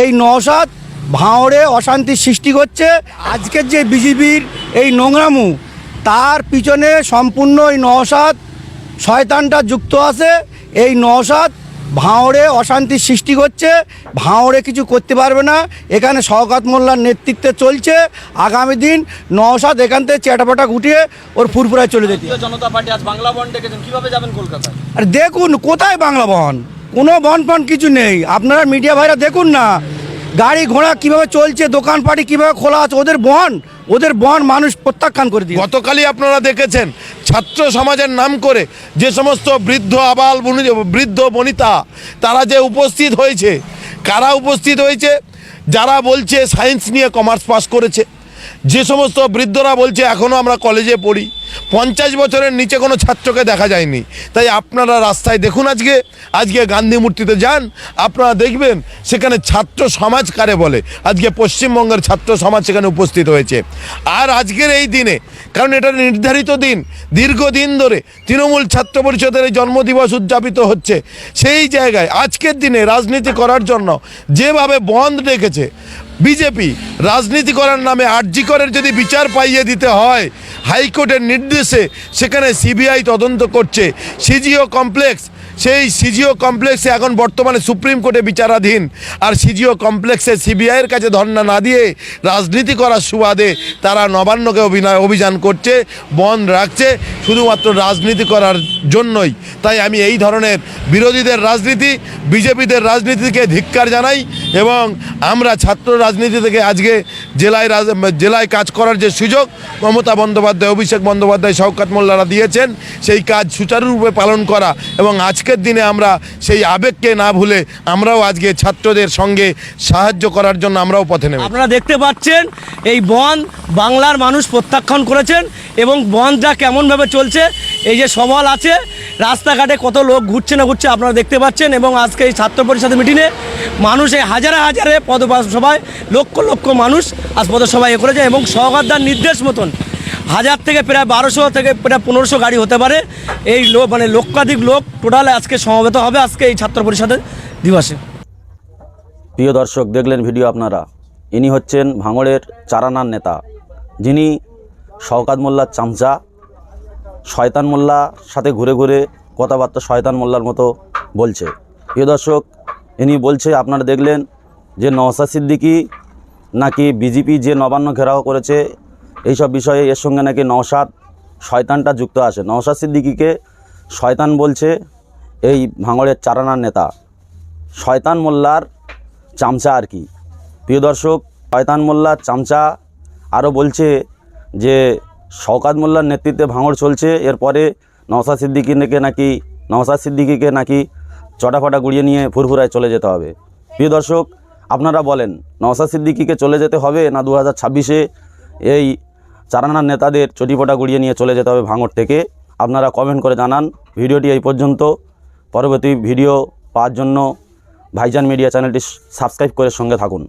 এই নওশাদ ভাঁড়ে অশান্তির সৃষ্টি করছে। আজকের যে বিজেপির এই নোংরামু তার পিছনে সম্পূর্ণ এই নওশাদ শয়তানটা যুক্ত আছে। এই নওশাদ ভাঁড়ে অশান্তির সৃষ্টি করছে। ভাঁড়ে কিছু করতে পারবে না। এখানে শওকাত মোল্লার নেতৃত্বে চলছে। আগামী দিন নওশাদ এখান থেকে চেটাপাটা গুটিয়ে ওর ফুরফুরায় চলে যেতে। জনতা পার্টি আজ বাংলা বন্ড ডেকেছেন। কীভাবে যাবেন কলকাতায়? আর দেখুন কোথায় বাংলা বহন কোনো বন ফন কিছু নেই। আপনারা মিডিয়া ভাইরা দেখুন না, গাড়ি ঘোড়া কীভাবে চলছে, দোকানপাটি কীভাবে খোলা আছে, ওদের বহন ওদের বহন মানুষ প্রত্যাখ্যান করে দিয়ে গতকালই আপনারা দেখেছেন, ছাত্র সমাজের নাম করে যে সমস্ত বৃদ্ধ আবাল বনি- বৃদ্ধ বনিতা, তারা যে উপস্থিত হয়েছে, কারা উপস্থিত হয়েছে, যারা বলছে সায়েন্স নিয়ে কমার্স পাস করেছে যে সমস্ত বৃদ্ধরা বলছে এখনও আমরা কলেজে পড়ি। পঞ্চাশ বছরের নিচে কোনো ছাত্রকে দেখা যায়নি। তাই আপনারা রাস্তায় দেখুন আজকে। আজকে গান্ধী মূর্তিতে যান। আপনারা দেখবেন সেখানে ছাত্র সমাজ কারে বলে? আজকে পশ্চিমবঙ্গের ছাত্র সমাজ সেখানে উপস্থিত হয়েছে। আর আজকের এই দিনে, কারণ এটা নির্ধারিত দিন, দীর্ঘদিন ধরে তৃণমূল ছাত্র পরিষদের এই জন্মদিবস উদযাপিত হচ্ছে। সেই জায়গায় আজকের দিনে রাজনীতি করার জন্য যেভাবে বন্ধ রেখেছে বিজেপি রাজনীতি করার নামে আরজি করের যদি বিচার পাইয়ে দিতে হয়, হাইকোর্টের নির্দেশে সেখানে সিবিআই তদন্ত করছে। সিজিও কমপ্লেক্স, সেই সিজিও কমপ্লেক্সে এখন বর্তমানে সুপ্রিম কোর্টে বিচারাধীন। আর সিজিও কমপ্লেক্সে সিবিআইয়ের কাছে ধর্ণা না দিয়ে রাজনীতি করার সুবাদে তারা নবান্নকে অভিযান করছে, বন্ধ রাখছে, শুধুমাত্র রাজনীতি করার জন্যই। তাই আমি এই ধরনের বিরোধীদের রাজনীতি, বিজেপিদের রাজনীতিকে ধিক্কার জানাই। এবং আমরা ছাত্র রাজনীতি থেকে আজকে জেলায় জেলায় কাজ করার যে সুযোগ, মমতা বন্দ্যোপাধ্যায়, অভিষেক বন্দ্যোপাধ্যায়, শওকাত মোল্লারা দিয়েছেন, সেই কাজ সুচারুরূপে পালন করা এবং আজকের দিনে আমরা সেই আবেগকে না ভুলে আমরাও আজকে ছাত্রদের সঙ্গে সাহায্য করার জন্য আমরাও পথে নেব আপনারা দেখতে পাচ্ছেন, এই বন্ধ বাংলার মানুষ প্রত্যাখ্যান করেছেন এবং বন্ধটা কেমনভাবে চলছে, এই যে সওয়াল আছে, রাস্তাঘাটে কত লোক ঘুরছে না ঘুরছে আপনারা দেখতে পাচ্ছেন এবং আজকে এই ছাত্র পরিষদের মিটিংয়ে মানুষ এই হাজারে হাজারে পদসভায় লক্ষ লক্ষ মানুষ আজ পদসভায় এ করেছে এবং সহকারদার নির্দেশ মতন হাজার থেকে প্রায় বারোশো থেকে প্রায় পনেরোশো গাড়ি হতে পারে। এই লোক মানে লক্ষাধিক লোক টোটাল আজকে সমবেত হবে আজকে এই ছাত্র পরিষদের দিবসে। প্রিয় দর্শক, দেখলেন ভিডিও আপনারা। ইনি হচ্ছেন ভাঙড়ের চারানার নেতা। যিনি শওকাত মোল্লার চামচা, শয়তান মোল্লার সাথে ঘুরে ঘুরে কথাবার্তা শয়তান মোল্লার মতো বলছে। প্রিয় দর্শক, ইনি বলছে, আপনারা দেখলেন যে নওসা সিদ্দিকি নাকি বিজেপি যে নবান্ন ঘেরাও করেছে, এইসব বিষয়ে এর সঙ্গে নাকি নওশাদ শয়তানটা যুক্ত আছে। নওশাদ সিদ্দিকিকে শয়তান বলছে, এই ভাঙড়ের চারানার নেতা। শয়তান মোল্লার চামচা আর কি। প্রিয় দর্শক, শয়তান মোল্লার চামচা আরও বলছে যে শওকাত মোল্লার নেতৃত্বে ভাঙড় চলছে, এরপরে নওসাদ সিদ্দিকিকে নাকি নওসাদ সিদ্দিকিকে নাকি চটাফটা গুড়িয়ে নিয়ে ফুরফুরায় চলে যেতে হবে। প্রিয় দর্শক, আপনারা বলেন নওসাদ সিদ্দিকিকে চলে যেতে হবে না দু হাজার ছাব্বিশে এই চারানার নেতাদের চটিপটা গুড়িয়ে নিয়ে চলে যেতে হবে ভাঙড় থেকে? আপনারা কমেন্ট করে জানান। ভিডিওটি এই পর্যন্ত। পরবর্তী ভিডিও পাওয়ার জন্য ভাইজান মিডিয়া চ্যানেলটি সাবস্ক্রাইব করে সঙ্গে থাকুন।